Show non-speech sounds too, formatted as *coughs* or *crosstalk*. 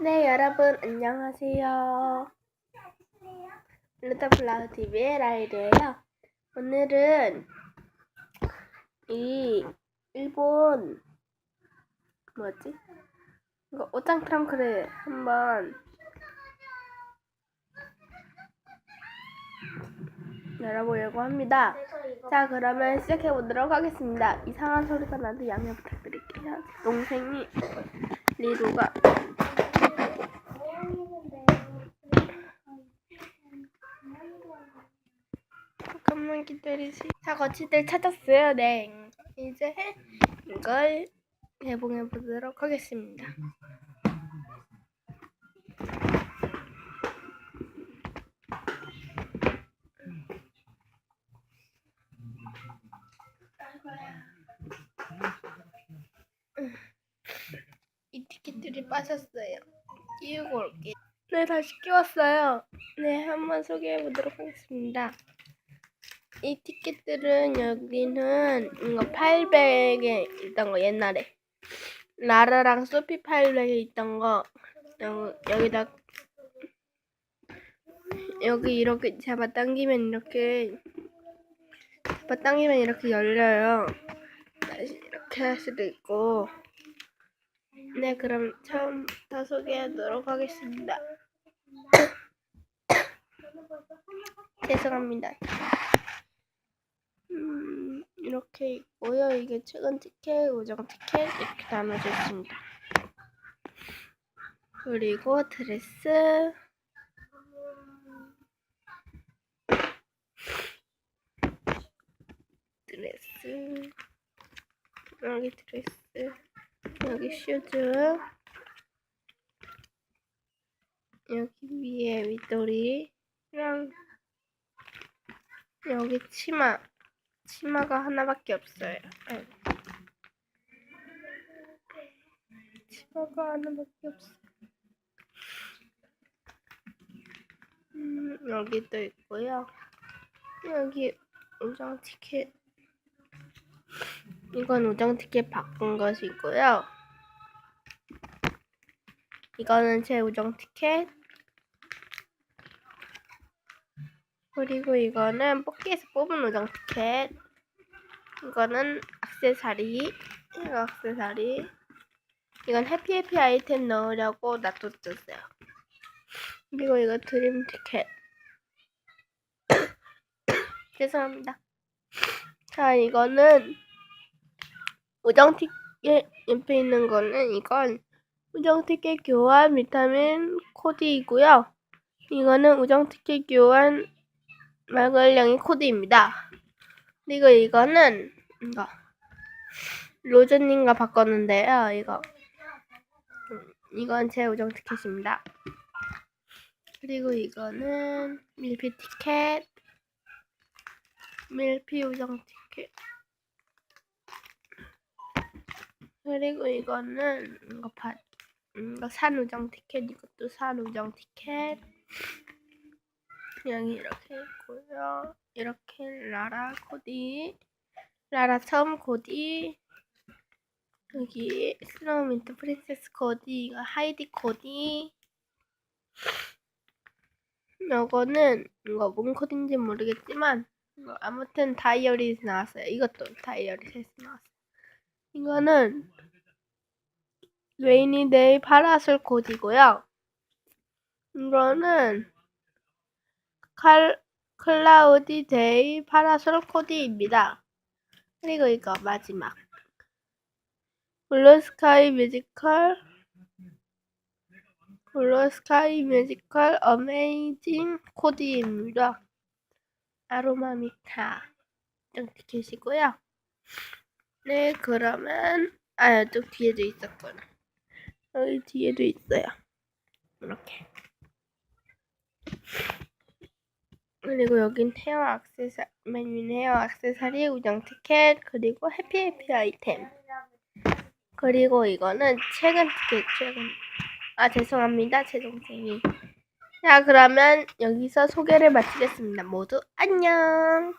네, 여러분 안녕하세요. 루터플라워 TV의 라이드예요. 오늘은 이 일본 뭐지? 이거 옷장 트렁크를 한번 열어보려고 합니다. 자, 그러면 시작해 보도록 하겠습니다. 이상한 소리가 나도 양해 부탁드릴게요. 제 동생이 리루가 잠깐만 기다리시. 자, 거치대 찾았어요. 네. 이제 이걸 개봉해 보도록 하겠습니다. 이 티켓들이 빠졌어요. 끼우고 올게. 네, 다시 끼웠어요. 네, 한번 소개해 보도록 하겠습니다. 이 티켓들은 여기는 이거 800에 있던 거 옛날에 라라랑 소피 800에 있던 거 여기, 여기 다 여기 이렇게 잡아당기면 이렇게 잡아당기면 이렇게 열려요. 다시 이렇게 할 수도 있고 네 그럼 처음부터 소개하도록 하겠습니다. *coughs* 죄송합니다. 음, 이렇게 있고요. 이게 최근 티켓, 우정 티켓 이렇게 나눠져 있습니다. 그리고 드레스 드레스 여기 드레스 여기 슈즈 여기 위에 윗도리랑 여기 치마 치마가 하나밖에 없어요. 네. 치마가 하나밖에 없어요. 음, 여기도 있고요. 여기 우정 티켓. 이건 우정 티켓 바꾼 것이고요. 이거는 제 우정 티켓. 그리고 이거는 뽑기에서 뽑은 우정 티켓. 이거는 악세사리. 이거 악세사리. 이건 해피해피 아이템 넣으려고 놔뒀었어요. 그리고 이거 드림 티켓. *coughs* 죄송합니다. 자, 이거는 우정 티켓 옆에 있는 거는 이건 우정 티켓 교환 비타민 코드이고요. 이거는 우정 티켓 교환 말걸량이 코드입니다. 그리고 이거는 이거 로즈님과 바꿨는데요. 이거 음, 이건 제 우정 티켓입니다. 그리고 이거는 밀피 티켓 밀피 우정 티켓 그리고 이거는 이거 바, 음, 이거 산 우정 티켓 이것도 산 우정 티켓 여기 이렇게 있고요. 이렇게 라라 코디, 라라 처음 코디, 여기 스노우 민트 프린세스 코디, 이거 하이디 코디. 요거는 이거 뭔 코디인지 모르겠지만 아무튼 다이어리 나왔어요. 이것도 다이어리 나왔어요. 이거는 레이니데이 파라솔 코디고요. 이거는 칼, 클라우디 데이 파라솔 코디입니다. 그리고 이거 마지막 블루스카이 뮤지컬 블루스카이 뮤지컬 어메이징 코디입니다. 아로마미카 좀 티켓이고요. 네 그러면 아 이쪽 뒤에도 있었구나. 여기 뒤에도 있어요. 이렇게. 그리고 여긴 헤어 액세서 맨 헤어 액세서리 우정 티켓 그리고 해피해피 아이템. 그리고 이거는 최근 티켓 최근. 아 죄송합니다 제 동생이. 자 그러면 여기서 소개를 마치겠습니다. 모두 안녕